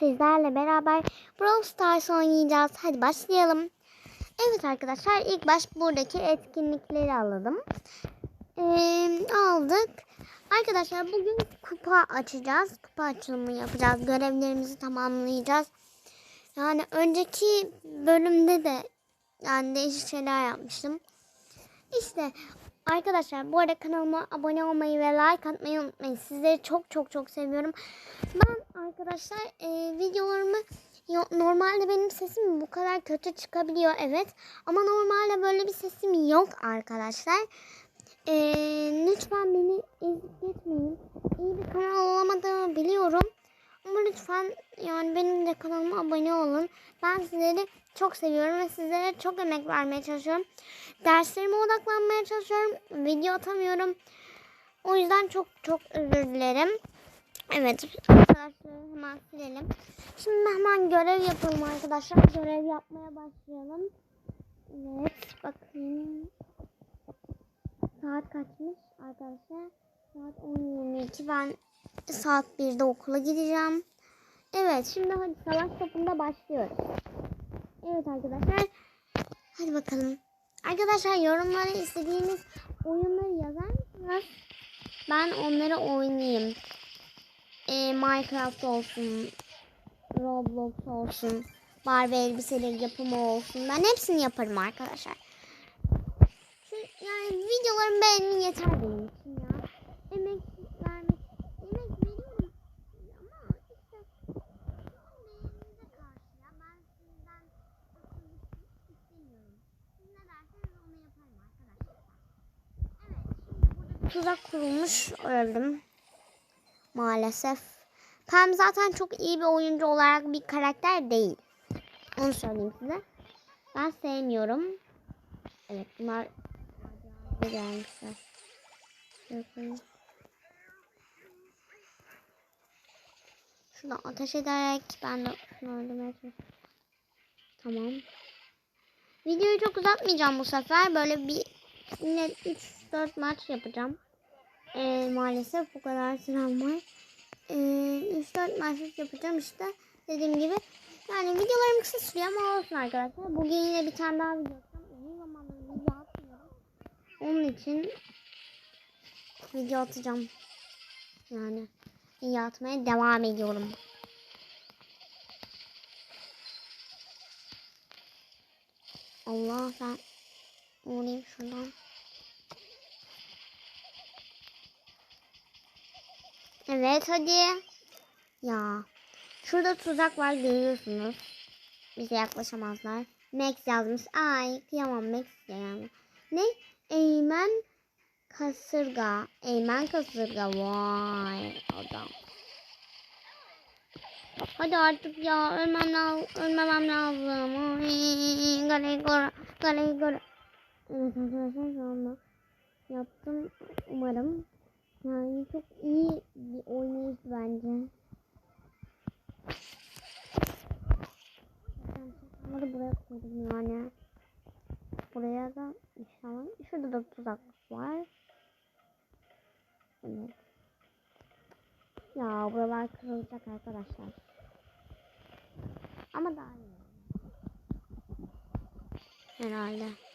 sizlerle beraber Brawl Stars oynayacağız. Hadi başlayalım. Evet arkadaşlar ilk baş buradaki etkinlikleri alalım. Ee, aldık. Arkadaşlar bugün kupa açacağız. Kupa açılımı yapacağız. Görevlerimizi tamamlayacağız. Yani önceki bölümde de yani değişik şeyler yapmıştım. İşte arkadaşlar bu arada kanalıma abone olmayı ve like atmayı unutmayın. Sizleri çok çok çok seviyorum. Ben arkadaşlar e, videolarımı normalde benim sesim bu kadar kötü çıkabiliyor evet. Ama normalde böyle bir sesim yok arkadaşlar. E, lütfen beni ezip. İyi bir kanal olamadığımı biliyorum. Ama lütfen yani benim de kanalıma abone olun. Ben sizleri çok seviyorum ve sizlere çok emek vermeye çalışıyorum. Derslerime odaklanmaya çalışıyorum. Video atamıyorum. O yüzden çok çok özür dilerim. Evet arkadaşlar hemen silelim. Şimdi hemen görev yapalım arkadaşlar. Görev yapmaya başlayalım. Evet bakayım. Saat kaçmış arkadaşlar? Saat 10.22. Ben saat 1'de okula gideceğim. Evet şimdi hadi savaş topunda başlıyoruz. Evet arkadaşlar. Hadi bakalım. Arkadaşlar yorumlara istediğiniz oyunları yazar mısınız? Ben onları oynayayım. Ee, Minecraft olsun. Roblox olsun. Barbie elbiseleri yapımı olsun. Ben hepsini yaparım arkadaşlar. Şu, yani videolarımı beğenin yeter benim tuzak kurulmuş. Öldüm. Maalesef. Pam zaten çok iyi bir oyuncu olarak bir karakter değil. Onu söyleyeyim size. Ben sevmiyorum. Evet bunlar gelmişler. Bakın. Ateş ederek ben de şunu Tamam. Videoyu çok uzatmayacağım bu sefer. Böyle bir 3 4 maç yapacağım. Ee, maalesef bu kadar sıram var. Ee, 3-4 maçlık yapacağım işte. Dediğim gibi. Yani videolarım kısa sürüyor ama olsun arkadaşlar. Bugün yine bir tane daha video atacağım. Uzun zamandır video atmıyorum. Onun için video atacağım. Yani video atmaya devam ediyorum. Allah ben olayım şuradan. Evet hadi. Ya. Şurada tuzak var görüyorsunuz. Bize yaklaşamazlar. Max yazmış. Ay kıyamam Max ya yani. Ne? Eymen kasırga. Eymen kasırga. Vay adam. Hadi artık ya ölmem lazım. Ölmemem lazım. Galey gora. Evet arkadaşlar yaptım. Umarım yani çok iyi bir oynayış bence. Bunları buraya koydum yani. Buraya da inşallah. Şurada da tuzak var. Evet. Ya buralar kırılacak arkadaşlar. Ama daha iyi. Herhalde.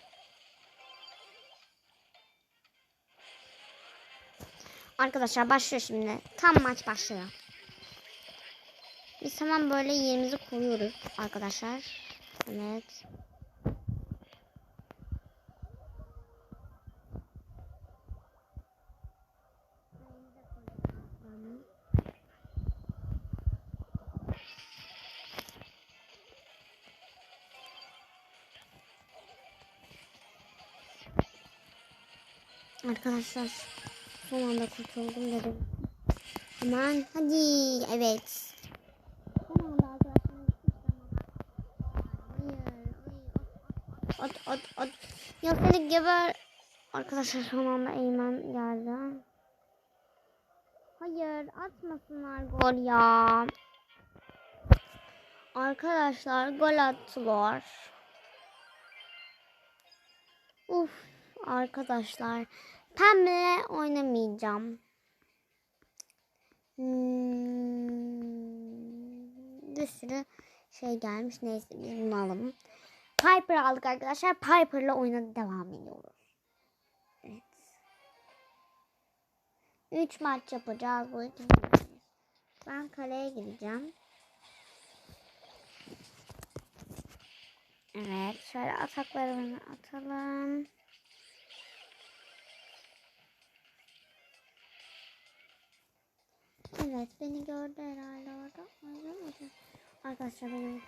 Arkadaşlar başlıyor şimdi. Tam maç başlıyor. Biz hemen böyle yerimizi koruyoruz arkadaşlar. Evet. Arkadaşlar son anda kurtuldum dedim. Aman hadi evet. Son anda arkadaşlar. At at at. Ya seni geber. Arkadaşlar son anda Eymen geldi. Hayır atmasınlar gol ya. Arkadaşlar gol attılar. Uf arkadaşlar. Pembe oynamayacağım. Hmm, bir sürü şey gelmiş. Neyse biz bunu alalım. Piper aldık arkadaşlar. Piper'la oyuna devam ediyoruz. Evet. 3 maç yapacağız bu maçımız. Ben kaleye gideceğim. Evet. Şöyle ataklarımızı atalım. Evet. Beni gördü herhalde orada. Orada. Arkadaşlar benim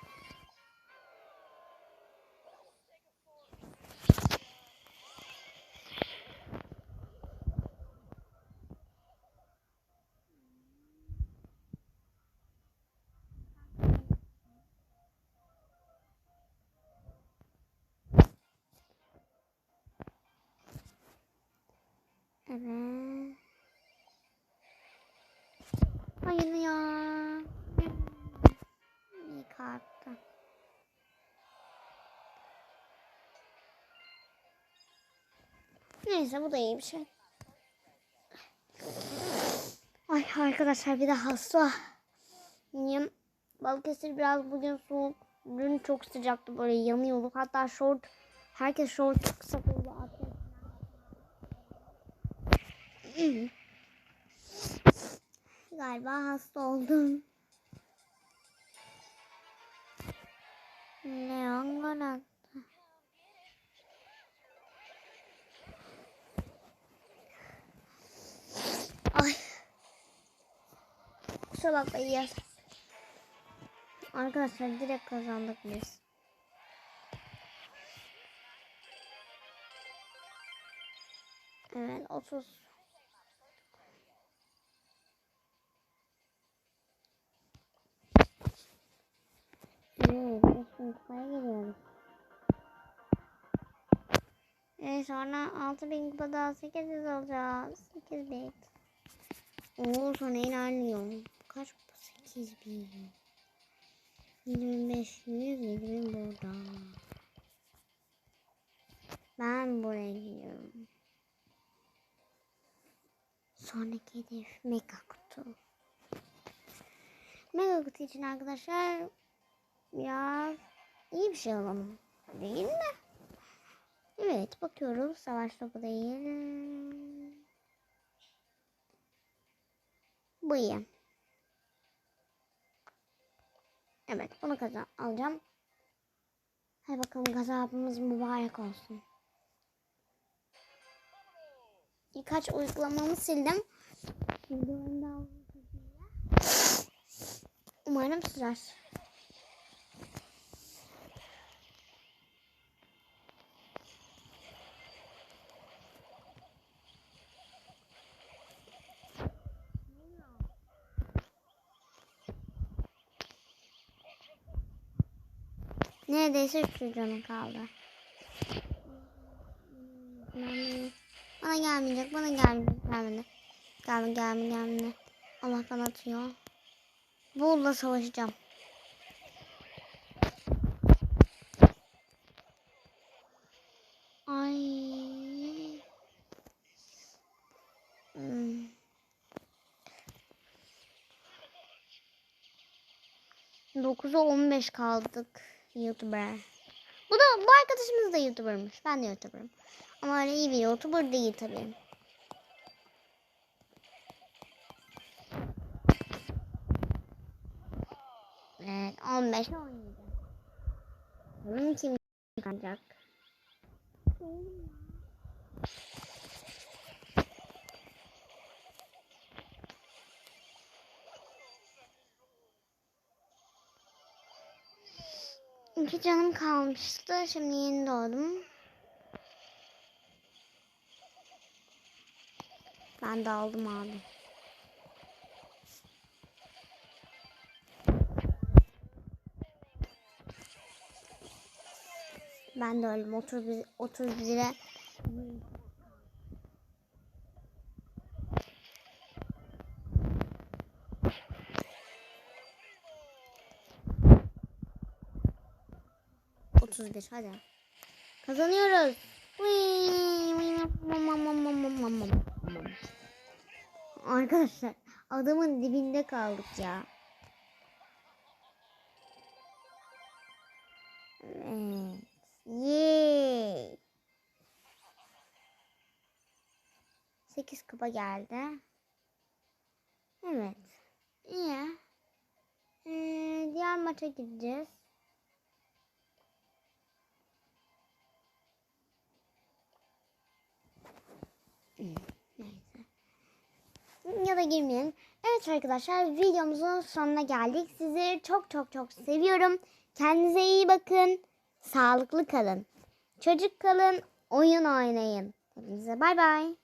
Evet. Hayır ya. İyi karttı. Neyse bu da iyi bir şey. Ay arkadaşlar bir de hasta. Yiyeyim. Balıkesir biraz bugün soğuk. Dün çok sıcaktı böyle yanıyorduk. Hatta short herkes çok kısa oldu. Atlet Galiba hasta oldum. Leon gol. Ay. Kusura bakmayın. Arkadaşlar direkt kazandık biz. Evet 30 Evet, 5000 kupaya geliyoruz. Ee, sonra 6000 kupada 800 alacağız. 8000. Oo sonra ilerliyorum. Kaç kupa? 8000. 2500, 7000 burada. Ben buraya gidiyorum. Sonraki hedef mega kutu. Mega kutu için arkadaşlar ya iyi bir şey alalım. Değil mi? Evet bakıyoruz. Savaş topu değil. Bu iyi. Evet bunu kazan alacağım. Hadi bakalım gazabımız mübarek olsun. Birkaç uygulamamı sildim. Umarım sürer. Neredeyse üç canım kaldı. Bana gelmeyecek, bana gelmeyecek, gelmedi. Gelme, gelme, gelme. Allah'tan atıyor. Bull'la savaşacağım. Ay. Hmm. Dokuza on beş kaldık YouTuber. Bu da bu arkadaşımız da YouTuber'mış. Ben de YouTuber'ım. Ama öyle iyi bir YouTuber değil tabii. Evet 15 oynayacağım. Bunun kim kalacak? iki canım kalmıştı. Şimdi yeni doğdum. Ben de aldım abi. Ben de öldüm. 30, 30 lira. 31 hadi. Kazanıyoruz. Arkadaşlar adamın dibinde kaldık ya. Evet. Yay. 8 kupa geldi. Evet. İyi. Ee, diğer maça gideceğiz. Ya da girmeyelim. Evet arkadaşlar videomuzun sonuna geldik. Sizleri çok çok çok seviyorum. Kendinize iyi bakın. Sağlıklı kalın. Çocuk kalın. Oyun oynayın. Hepinize bay bay.